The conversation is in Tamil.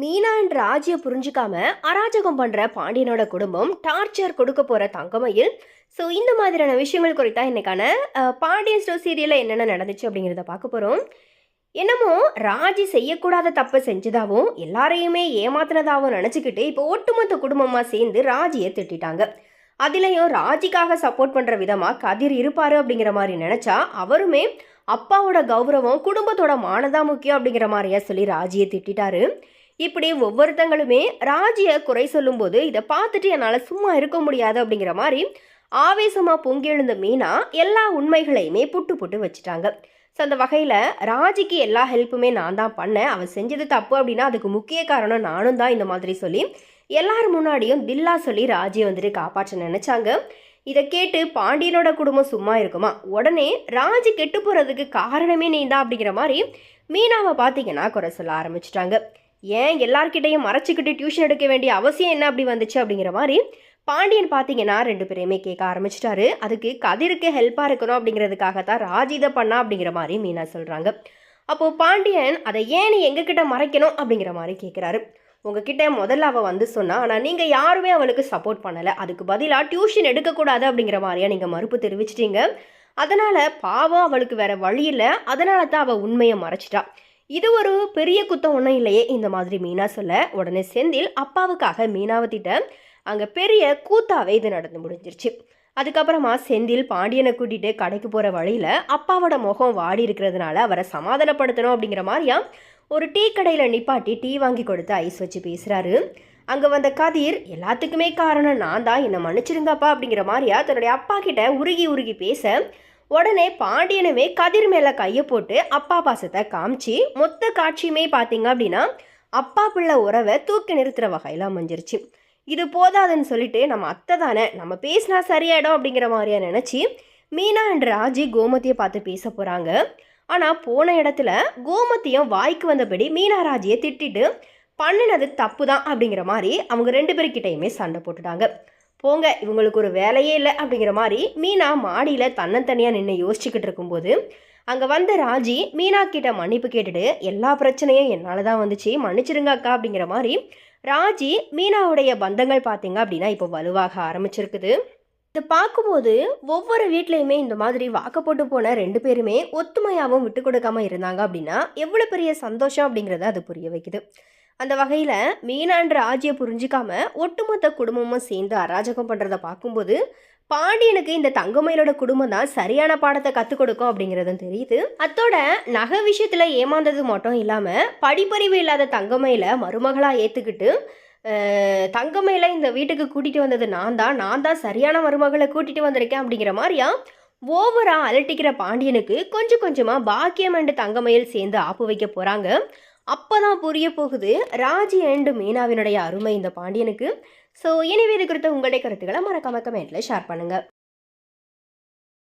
மீனா என்ற ராஜியை புரிஞ்சுக்காம அராஜகம் பண்ற பாண்டியனோட குடும்பம் டார்ச்சர் கொடுக்க போற தங்கமயில். ஸோ இந்த மாதிரியான விஷயங்கள் குறித்தா இன்னைக்கான பாண்டியன் ஸ்டோ சீரியலில் என்னென்ன நடந்துச்சு அப்படிங்கிறத பார்க்க போகிறோம் என்னமோ ராஜி செய்யக்கூடாத தப்பை செஞ்சதாகவும் எல்லாரையுமே ஏமாத்தினதாகவும் நினச்சிக்கிட்டு இப்போ ஒட்டுமொத்த குடும்பமாக சேர்ந்து ராஜியை திட்டிட்டாங்க. அதுலேயும் ராஜிக்காக சப்போர்ட் பண்ணுற விதமாக கதிர் இருப்பார் அப்படிங்கிற மாதிரி நினச்சா அவருமே அப்பாவோட கௌரவம் குடும்பத்தோட மானதான் முக்கியம் அப்படிங்கிற மாதிரியா சொல்லி ராஜியை திட்டிட்டாரு. இப்படி ஒவ்வொருத்தங்களுமே ராஜியை குறை சொல்லும்போது இதை பார்த்துட்டு என்னால் சும்மா இருக்க முடியாது அப்படிங்கிற மாதிரி ஆவேசமாக பொங்கி எழுந்த மீனா எல்லா உண்மைகளையுமே புட்டு புட்டு வச்சுட்டாங்க. ஸோ அந்த வகையில் ராஜிக்கு எல்லா ஹெல்ப்புமே நான் தான் பண்ணேன். அவன் செஞ்சது தப்பு அப்படின்னா அதுக்கு முக்கிய காரணம் நானும் தான் இந்த மாதிரி சொல்லி எல்லார் முன்னாடியும் தில்லா சொல்லி ராஜியை வந்துட்டு காப்பாற்ற நினச்சாங்க. இதை கேட்டு பாண்டியனோட குடும்பம் சும்மா இருக்குமா? உடனே ராஜி கெட்டு போகிறதுக்கு காரணமே நீ தான் அப்படிங்கிற மாதிரி மீனாவை பார்த்தீங்கன்னா குறை சொல்ல ஆரம்பிச்சிட்டாங்க. ஏன் எல்லார்கிட்டையும் மறைச்சிக்கிட்டு டியூஷன் எடுக்க வேண்டிய அவசியம் என்ன அப்படி வந்துச்சு அப்படிங்கிற மாதிரி பாண்டியன் பார்த்தீங்கன்னா ரெண்டு பேரையுமே கேட்க ஆரம்பிச்சிட்டாரு. அதுக்கு கதிருக்கு ஹெல்ப்பாக இருக்கணும் அப்படிங்கிறதுக்காக தான் ராஜி இதை பண்ணா அப்படிங்கிற மாதிரி மீனா சொல்கிறாங்க அப்போது பாண்டியன் அதை ஏன் நீ எங்ககிட்ட மறைக்கணும் அப்படிங்கிற மாதிரி கேட்குறாரு உங்ககிட்ட முதல்ல அவள் வந்து சொன்னா ஆனால் நீங்கள் யாருமே அவளுக்கு சப்போர்ட் பண்ணலை. அதுக்கு பதிலாக டியூஷன் எடுக்கக்கூடாது அப்படிங்கிற மாதிரியா நீங்கள் மறுப்பு தெரிவிச்சிட்டீங்க. அதனால் பாவம் அவளுக்கு வேற வழி இல்லை. அதனால தான் அவள் உண்மையை மறைச்சிட்டா. இது ஒரு பெரிய குத்தம் ஒன்றும் இல்லையே இந்த மாதிரி மீனா சொல்ல. உடனே செந்தில் அப்பாவுக்காக மீனாவத்திட்ட அங்கே பெரிய கூத்தாவே இது நடந்து முடிஞ்சிருச்சு. அதுக்கப்புறமா செந்தில் பாண்டியனை கூட்டிகிட்டு கடைக்கு போகிற வழியில் அப்பாவோட முகம் வாடி இருக்கிறதுனால அவரை சமாதானப்படுத்தணும் அப்படிங்கிற மாதிரியா ஒரு டீ கடையில் நிப்பாட்டி டீ வாங்கி கொடுத்து ஐஸ் வச்சு பேசுகிறாரு அங்கே வந்த கதிர் எல்லாத்துக்குமே காரணம் நான் தான் என்னை மன்னிச்சிருங்கப்பா அப்படிங்கிற மாதிரியா தன்னுடைய அப்பா கிட்ட உருகி உருகி பேச உடனே பாண்டியனுமே கதிர் மேலே கையை போட்டு அப்பா பாசத்தை காமிச்சு மொத்த காட்சியுமே பார்த்தீங்க அப்படின்னா அப்பா பிள்ளை உறவை தூக்கி நிறுத்துகிற வகையில் அமைஞ்சிருச்சு. இது போதாதுன்னு சொல்லிட்டு நம்ம அத்தை தானே நம்ம பேசினா சரியாயிடும் அப்படிங்கிற மாதிரியா நினச்சி மீனா என்ற ராஜி கோமதியை பார்த்து பேச போகிறாங்க ஆனால் போன இடத்துல கோமதியும் வாய்க்கு வந்தபடி மீனா ராஜியை திட்டிட்டு பண்ணினது தப்பு தான் அப்படிங்கிற மாதிரி அவங்க ரெண்டு பேர்கிட்டையுமே சண்டை போட்டுட்டாங்க. போங்க இவங்களுக்கு ஒரு வேலையே இல்லை அப்படிங்கிற மாதிரி மீனா மாடியில் தன்னந்தனியாக நின்று யோசிச்சுக்கிட்டு இருக்கும்போது அங்கே வந்த ராஜி மீனா கிட்ட மன்னிப்பு கேட்டுட்டு எல்லா பிரச்சனையும் என்னால் தான் வந்துச்சு மன்னிச்சிருங்க அக்கா அப்படிங்கிற மாதிரி ராஜி மீனாவுடைய பந்தங்கள் பார்த்தீங்க அப்படின்னா இப்போ வலுவாக ஆரம்பிச்சிருக்குது. இதை பார்க்கும்போது ஒவ்வொரு வீட்லேயுமே இந்த மாதிரி வாக்கப்பட்டு போன ரெண்டு பேருமே ஒத்துமையாகவும் விட்டு கொடுக்காம இருந்தாங்க அப்படின்னா எவ்வளோ பெரிய சந்தோஷம் அப்படிங்கிறத அது புரிய வைக்குது. அந்த வகையில் மீனான்ற ஆட்சியை புரிஞ்சிக்காம ஒட்டுமொத்த குடும்பமும் சேர்ந்து அராஜகம் பண்ணுறத பார்க்கும்போது பாண்டியனுக்கு இந்த தங்கமயிலோட குடும்பம் தான் சரியான பாடத்தை கற்றுக் கொடுக்கும் அப்படிங்கிறதும் தெரியுது. அத்தோட நகை விஷயத்தில் ஏமாந்தது மட்டும் இல்லாமல் படிப்பறிவு இல்லாத தங்கமயில மருமகளாக ஏற்றுக்கிட்டு தங்கமயில இந்த வீட்டுக்கு கூட்டிகிட்டு வந்தது நான் தான் நான் தான் சரியான மருமகளை கூட்டிகிட்டு வந்திருக்கேன் அப்படிங்கிற மாதிரியா ஓவராக அலட்டிக்கிற பாண்டியனுக்கு கொஞ்சம் கொஞ்சமாக பாக்கியம் அண்டு தங்கமயில் சேர்ந்து ஆப்பு வைக்க போகிறாங்க அப்பதான் புரிய போகுது. ராஜி அண்டு மீனாவினுடைய அருமை இந்த பாண்டியனுக்கு. ஸோ எனவே இது குறித்த உங்களுடைய கருத்துக்களை மறக்காம கமெண்ட்டில் ஷேர் பண்ணுங்கள்